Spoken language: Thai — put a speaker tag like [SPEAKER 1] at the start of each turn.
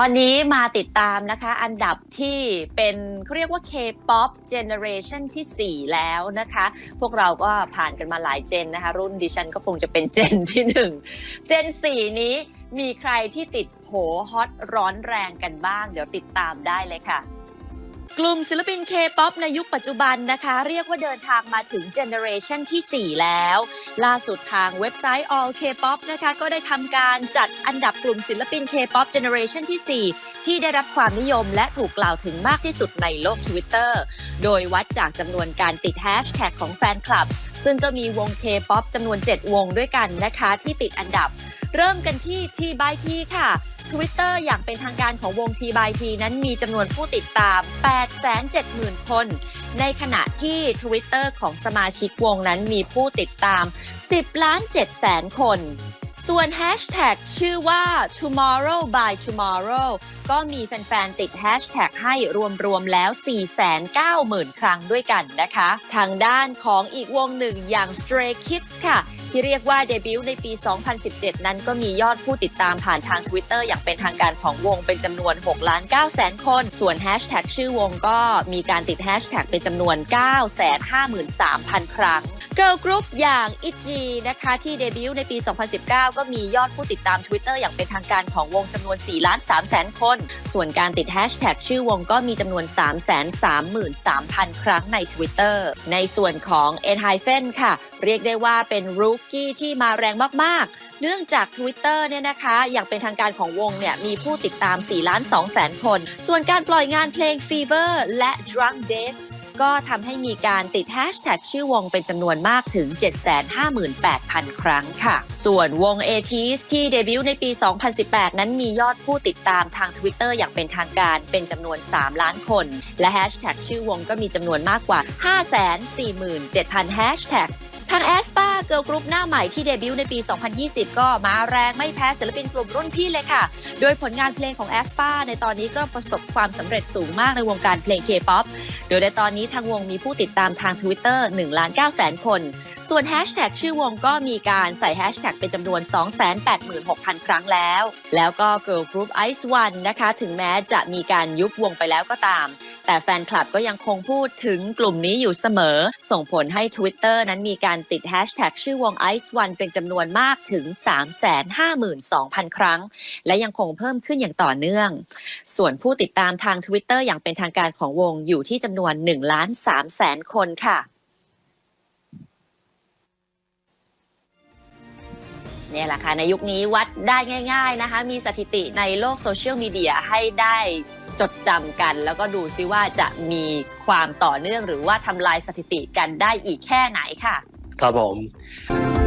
[SPEAKER 1] ตอนนี้มาติดตามนะคะ อันดับที่เป็นเขาเรียกว่า K-POP Generation ที่ 4 แล้วนะคะ พวกเราก็ผ่านกันมาหลายเจนนะคะ รุ่นดิฉันก็คงจะเป็นเจนที่ 1 เจน 4 นี้มีใครที่ติดโผฮอตร้อนแรงกันบ้าง เดี๋ยวติดตามได้เลยค่ะ กลุ่มศิลปิน K-POP ในยุคปัจจุบันนะคะ เรียกว่าเดินทางมาถึงเจเนอเรชันที่ 4 แล้ว ล่าสุดทางเว็บไซต์ All K-POP นะคะ ก็ได้ทำการจัดอันดับกลุ่มศิลปิน K-POP Generation ที่ 4 ที่ได้รับความนิยมและถูกกล่าวถึงมากที่สุดในโลก Twitter โดยวัดจากจำนวนการติดแฮชแท็กของแฟนคลับ ซึ่งก็มีวง K-POP จำนวน 7 วงด้วยกันนะคะ ที่ติดอันดับ เริ่มกันที่ T by T ค่ะ Twitter อย่างเป็นทางการของวง T by T นั้นมีจำนวนผู้ติดตาม 870,000 คน ในขณะที่ Twitter ของสมาชิกวงนั้นมีผู้ติดตาม 10 ล้าน7แสนคน ส่วนแฮชแท็กชื่อว่า tomorrow by tomorrow ก็มีแฟนๆ ติดแฮชแท็กให้รวมๆแล้ว 490,000 ครั้งด้วยกันนะคะ ทางด้านของอีกวงหนึ่งอย่าง Stray Kids ค่ะ ที่เรียกว่าเดบิวต์ในปี 2017 นั้นก็มียอดผู้ติดตามผ่านทาง Twitter อย่างเป็นทางการของวงเป็นจำนวน6ล้าน9แสนคน ส่วนแฮชแท็กชื่อวงก็มีการติดแฮชแท็กเป็นจำนวน 953,000 ครั้งเกิร์ลกรุ๊ปอย่าง ITZY นะคะที่เดบิวต์ในปี 2019 ก็มียอดผู้ติดตาม Twitter อย่างเป็นทางการของวงจำนวน4ล้าน3แสนคน ส่วนการติดแฮชแท็กชื่อวงก็มีจำนวน 333,000 ครั้งใน Twitter ในส่วนของ e n h y p e n ค่ะเรียกได้ว่าเป็นรูกี้ที่มาแรงมากๆ เนื่องจาก Twitter เนี่ยนะคะ อย่างเป็นทางการของวงเนี่ย มีผู้ติดตาม 4 ล้าน2แสนคน ส่วนการปล่อยงานเพลง Fever และ Drunk Days ก็ทำให้มีการติดแฮชแท็กชื่อวงเป็นจำนวนมากถึง 758,000 ครั้งค่ะ ส่วนวง a t e s ที่เดบิวต์ในปี 2018 นั้นมียอดผู้ติดตามทาง Twitter อย่างเป็นทางการเป็นจำนวน 3 ล้านคน และแฮชแท็กชื่อวงก็มีจำนวนมากกว่า 547,000แฮชแท็ก ทางแอสปาเกิร์ลกรุ๊ปหน้าใหม่ที่เดบิวต์ในปี 2020 ก็มาแรงไม่แพ้ศิลปินกลุ่มรุ่นพี่เลยค่ะ โดยผลงานเพลงของแอสปาในตอนนี้ก็ประสบความสำเร็จสูงมากในวงการเพลง K-POP โดยในตอนนี้ทางวงมีผู้ติดตามทาง Twitter 1ล้าน9แสนคน ส่วนแฮชแท็กชื่อวงก็มีการใส่แฮชแท็กเป็นจำนวน 286,000 ครั้งแล้ว แล้วก็ Girl Group Ice One นะคะ ถึงแม้จะมีการยุบวงไปแล้วก็ตาม แต่แฟนคลับก็ยังคงพูดถึงกลุ่มนี้อยู่เสมอ ส่งผลให้ Twitter นั้นมีการติดแฮชแท็กชื่อวง Ice One เป็นจำนวนมากถึง 352,000 ครั้ง และยังคงเพิ่มขึ้นอย่างต่อเนื่อง ส่วนผู้ติดตามทาง Twitter อย่างเป็นทางการของวงอยู่ที่จำนวน1ล้าน3แสนคนค่ะ เนี่ยแหละค่ะในยุคนี้วัดได้ง่าย ๆนะคะ มีสถิติในโลกโซเชียลมีเดียให้ได้จดจำกัน แล้วก็ดูซิว่าจะมีความต่อเนื่องหรือว่าทำลายสถิติกันได้อีกแค่ไหนค่ะ
[SPEAKER 2] ครับผม